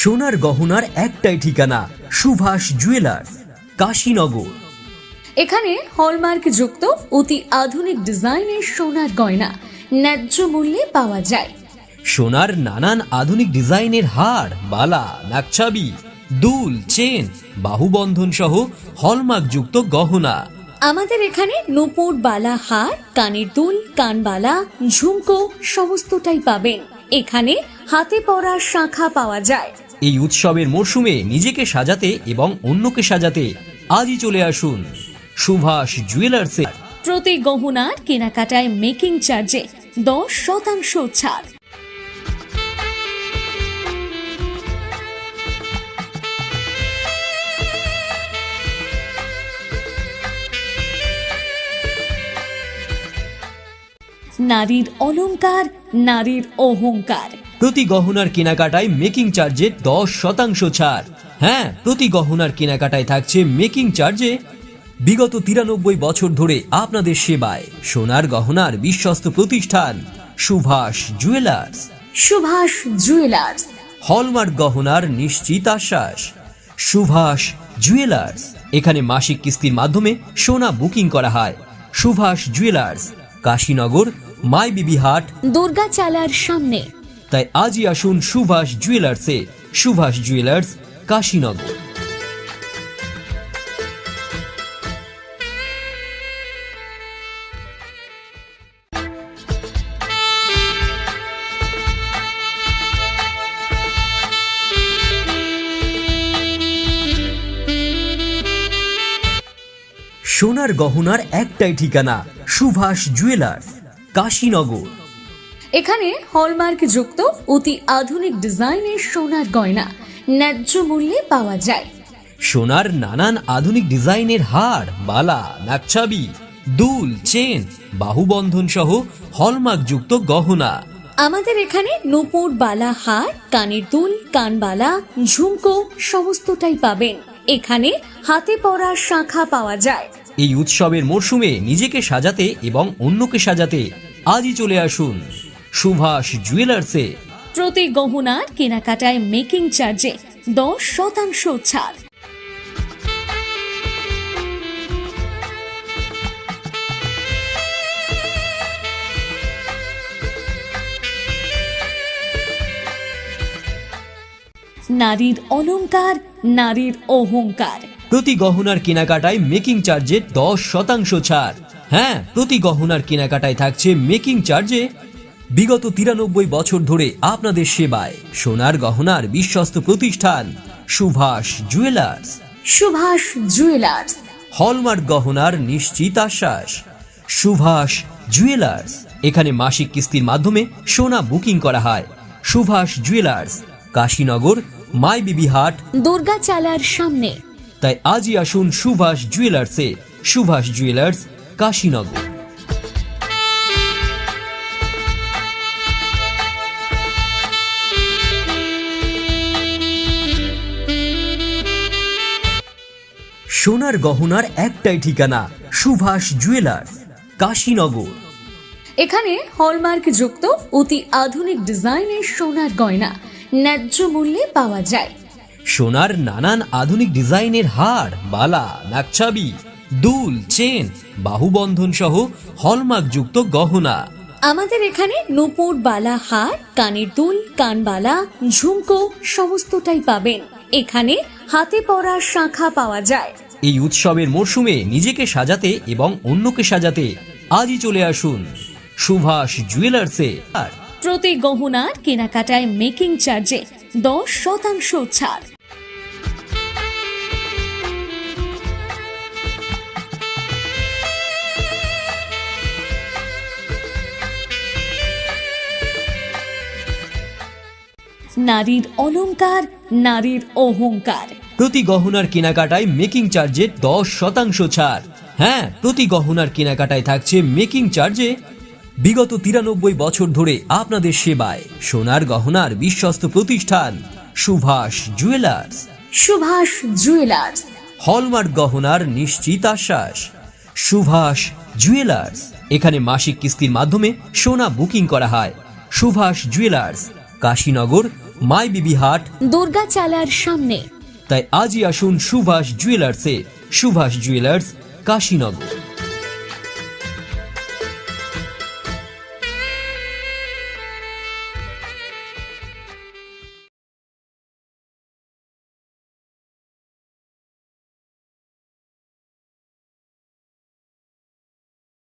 সোনার গহনার একটাই ঠিকানা সুভাষ জুয়েলার্স কাশীনগর। এখানে হলমার্ক যুক্ত অতি আধুনিক ডিজাইনের সোনার গয়না ন্যায্য মূল্যে পাওয়া যায়। সোনার নানান আধুনিক ডিজাইনের হার বালা নাকছাবি দুল চেন বাহুবন্ধন সহ হলমার্ক যুক্ত গহনা। আমাদের এখানে নূপুর বালা হার কানের দুল কানবালা ঝুমকো সমস্তটাই পাবেন। এখানে হাতে পরা শাখা পাওয়া যায়। এই উৎসবের মরশুমে নিজেকে সাজাতে এবং অন্যকে সাজাতে আজই চলে আসুন সুভাষ জুয়েলার্সে। প্রতি গহনার কেনাকাটায় মেকিং চার্জে দশ শতাংশ ছাড়। নারীর অলংকার, নারীর অহংকার। প্রতি গহনার কেনাকাটায় মেকিং চার্জে দশ শতাংশ ছাড়। হ্যাঁ প্রতি গহনার কেনাকাটায় থাকছে মেকিং চার্জে বিগত তিরানব্বই বছর ধরে আপনাদের সেবায়। সোনার গহনার বিশ্বস্ত প্রতিষ্ঠান Subhash jewellers. Subhash jewellers. Hallmark গহনার নিশ্চিত আশ্বাস সুভাষ জুয়েলার্স। এখানে মাসিক কিস্তির মাধ্যমে সোনা বুকিং করা হয়। সুভাষ জুয়েলার্স কাশীনগর মাই বিবি হাট। দুর্গা চালার সামনে। তাই আজই আসুন সুভাষ জুয়েলার্সে। সুভাষ জুয়েলার্স, কাশীনগর। সোনার গহনার একটাই ঠিকানা, সুভাষ জুয়েলার্স, কাশীনগর। এখানে হলমার্ক যুক্ত অতি আধুনিক ডিজাইনের সোনার গয়না ন্যায্য মূল্যে পাওয়া যায়। সোনার নানান আধুনিক ডিজাইনের হার বালা নাকছাবি দুল চেন বাহুবন্ধন সহ হলমার্ক যুক্ত গহনা। আমাদের এখানে নূপুর বালা হার কানের দুল কানবালা ঝুমকো সমস্তটাই পাবেন। এখানে হাতে পরা শাখা পাওয়া যায়। এই উৎসবের মরশুমে নিজেকে সাজাতে এবং অন্যকে সাজাতে আজই চলে আসুন। সুভাষ জুয়েলার্সে প্রতি গহনার কেনাকাটায় মেকিং চার্জে দশ শতাংশ ছাড়। নারীর অলংকার নারীর অহংকার। প্রতি গহনার কেনাকাটায় মেকিং চার্জে দশ শতাংশ ছাড়। হ্যাঁ প্রতি গহনার কেনাকাটায় থাকছে মেকিং চার্জে বিগত তিরানব্বই বছর ধরে আপনাদের সেবায় সোনার গহনার বিশ্বস্ত প্রতিষ্ঠান Subhash jewellers. Subhash jewellers. Hallmark গহনার নিশ্চিত আশ্বাস সুভাষ জুয়েলার্স। এখানে মাসিক কিস্তির মাধ্যমে সোনা বুকিং করা হয়। সুভাষ জুয়েলার্স কাশীনগর মাই বিবি হাট। দুর্গা চালার সামনে। তাই আজই আসুন সুভাষ জুয়েলার্সে। সুভাষ জুয়েলার্স কাশীনগর। সোনার গহনার একটাই ঠিকানা সুভাষ জুয়েলার্স কাশীনগর। এখানে হলমার্ক যুক্ত অতি আধুনিক ডিজাইনের সোনার গয়না ন্যায্য মূল্যে পাওয়া যায়। সোনার নানান আধুনিক ডিজাইনের হার বালা নাকছাবি দুল চেন বাহুবন্ধন সহ হলমার্ক যুক্ত গহনা। আমাদের এখানে নূপুর বালা হার কানের দুল কানবালা ঝুমকো সমস্তটাই পাবেন। এখানে হাতে পরা শাখা পাওয়া যায়। এই উৎসবের মরশুমে নিজেকে সাজাতে এবং অন্যকে সাজাতে আজই চলে আসুন সুভাষ জুয়েলার্সে। প্রতি গহনার কেনাকাটায় মেকিং চার্জে দশ শতাংশ ছাড়। নারীর অলংকার, নারীর অহংকার। প্রতি গহনার কেনাকাটায় মেকিং চার্জে দশ শতাংশ ছাড়। হ্যাঁ প্রতি গহনার কেনাকাটায় থাকছে মেকিং চার্জে বিগত তিরানব্বই বছর ধরে আপনাদের সেবায়। সোনার গহনার বিশ্বস্ত প্রতিষ্ঠান Subhash jewellers. Subhash jewellers. Hallmark গহনার নিশ্চিত আশ্বাস সুভাষ জুয়েলার্স। এখানে মাসিক কিস্তির মাধ্যমে সোনা বুকিং করা হয়। সুভাষ জুয়েলার্স কাশীনগর মাই বিবি হাট। দুর্গা চালার সামনে। তাই আজই আসুন সুভাষ জুয়েলার্সে। সুভাষ জুয়েলার্স কাশীনগর।